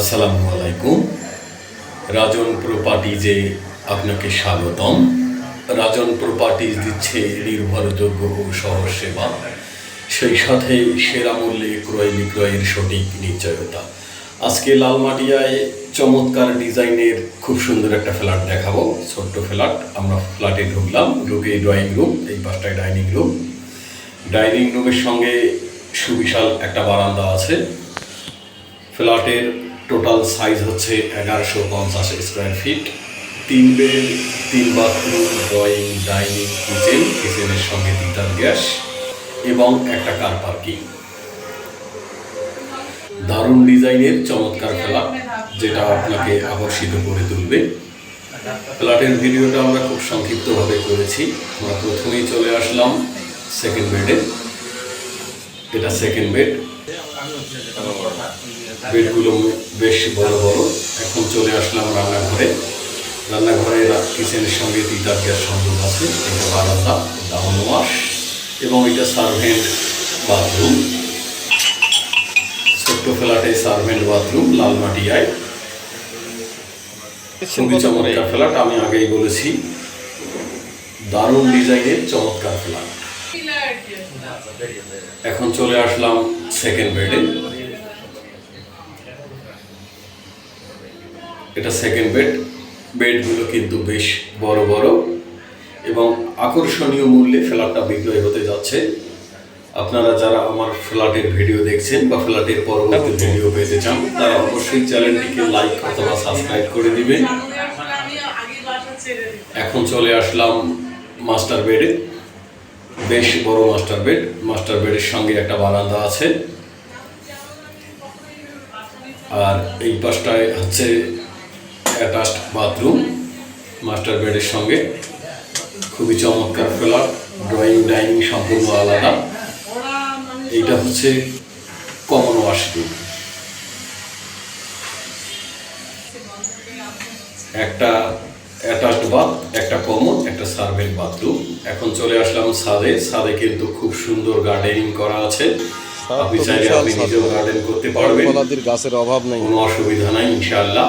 আসসালামু আলাইকুম। রাজন প্রপার্টিজে আপনাকে স্বাগতম। রাজন প্রপার্টিজ দিচ্ছে নির্ভরযোগ্য ও সহজ সেবা। সেই সাথে সেরা মূল্যে ক্রয় বিক্রয়ের সঠিক নিশ্চয়তা। আজকে লালমাটিয়ায় চমৎকার ডিজাইনের খুব সুন্দর একটা ফ্ল্যাট দেখাবো। ছোট্ট ফ্ল্যাট, আমরা ফ্ল্যাটে ঢুকলাম ঢুকে ড্রয়িং রুম এই পাশটায় ডাইনিং রুম ডাইনিং রুমের সঙ্গে সুবিশাল একটা বারান্দা আছে। ফ্ল্যাটের টোটাল সাইজ হচ্ছে এগারোশো পঞ্চাশ স্কোয়ার ফিট। তিন বেড, তিন বাথরুম, ড্রয়িং, ডাইনিং, কিচেন, কিচেনের সঙ্গে তিতার গ্যাস এবং একটা কার পার্কিং। দারুণ ডিজাইনের চমৎকার ফ্ল্যাট যেটা আপনাকে আকর্ষিত করে তুলবে। ফ্ল্যাটের ভিডিওটা আমরা খুব সংক্ষিপ্তভাবে করেছি। আমরা প্রথমেই চলে আসলাম সেকেন্ড বেডে এটা সেকেন্ড বেড বেডগুলো বেশ বড় বড়। এখন চলে আসলাম রান্নাঘরে। রান্নাঘরে কিচেনের সঙ্গে তিতার গ্যাস সংযোগ আছে। এটা বারান্দা ডাউন ওয়াশ, এবং এটা সার্ভেন্ট বাথরুম ছোট্ট ফ্ল্যাটে সার্ভেন্ট বাথরুম লালমাটিয়ায়। খুবই চমৎকার ফ্ল্যাট, আমি আগেই বলেছি। দারুণ ডিজাইনের চমৎকার ফ্ল্যাট। এখন চলে আসলাম সেকেন্ড বেডে এটা সেকেন্ড বেড বেডগুলো কিন্তু বেশ বড় বড় এবং আকর্ষণীয় মূল্যে ফ্ল্যাটটা বিক্রয় হতে যাচ্ছে। আপনারা যারা আমার ফ্ল্যাটের ভিডিও দেখছেন বা ফ্ল্যাটের পরবর্তী ভিডিও পেতে চান, তারা অবশ্যই চ্যানেলটিকে লাইক অথবা সাবস্ক্রাইব করে দিবেন। এখন চলে আসলাম মাস্টার বেডে বেশ বড় মাস্টার বেড। মাস্টার বেডের সঙ্গে একটা বারান্দা আছে। আর এই পাশটায় হচ্ছে অ্যাটাচড বাথরুম। মাস্টার বেডের সঙ্গে খুবই চমৎকার ফ্ল্যাট ড্রয়িং, ডাইনিং সম্পূর্ণ আলাদা। এইটা হচ্ছে কমন ওয়াশরুম। একটা অ্যাটাচড বাথ, একটা কমন। একটা সার্ভেন্ট বাথরুম। এখন চলে আসলাম সাদে সাদে কিন্তু খুব সুন্দর গার্ডেনিং করা আছে। আপনি চাইলে আপনি নিজেও গার্ডেন করতে পারবেন। গাছের অভাব নেই। কোনো অসুবিধা নাই ইনশাআল্লাহ।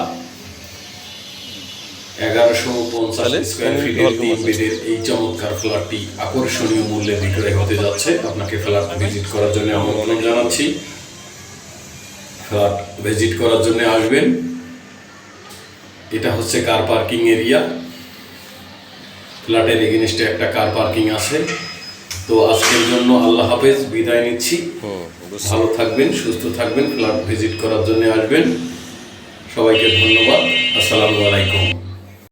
এগারোশো পঞ্চাশ স্কোয়ার ফিটের তিন? বেডের এই চমৎকার ফ্ল্যাটটি আকর্ষণীয় মূল্যে বিক্রয় হতে যাচ্ছে। আপনাকে ফ্ল্যাট ভিজিট করার জন্য আমন্ত্রণ জানাচ্ছি। ফ্ল্যাট ভিজিট করার জন্য আসবেন। এটা হচ্ছে কার পার্কিং এরিয়া ফ্ল্যাটের এগেনস্টে একটা কার পার্কিং আছে। তো আজকের জন্য আল্লাহ হাফেজ, বিদায় নিচ্ছি। ভালো থাকবেন, সুস্থ থাকবেন ফ্ল্যাট ভিজিট করার জন্য আসবেন। সবাইকে ধন্যবাদ। আসসালামু আলাইকুম।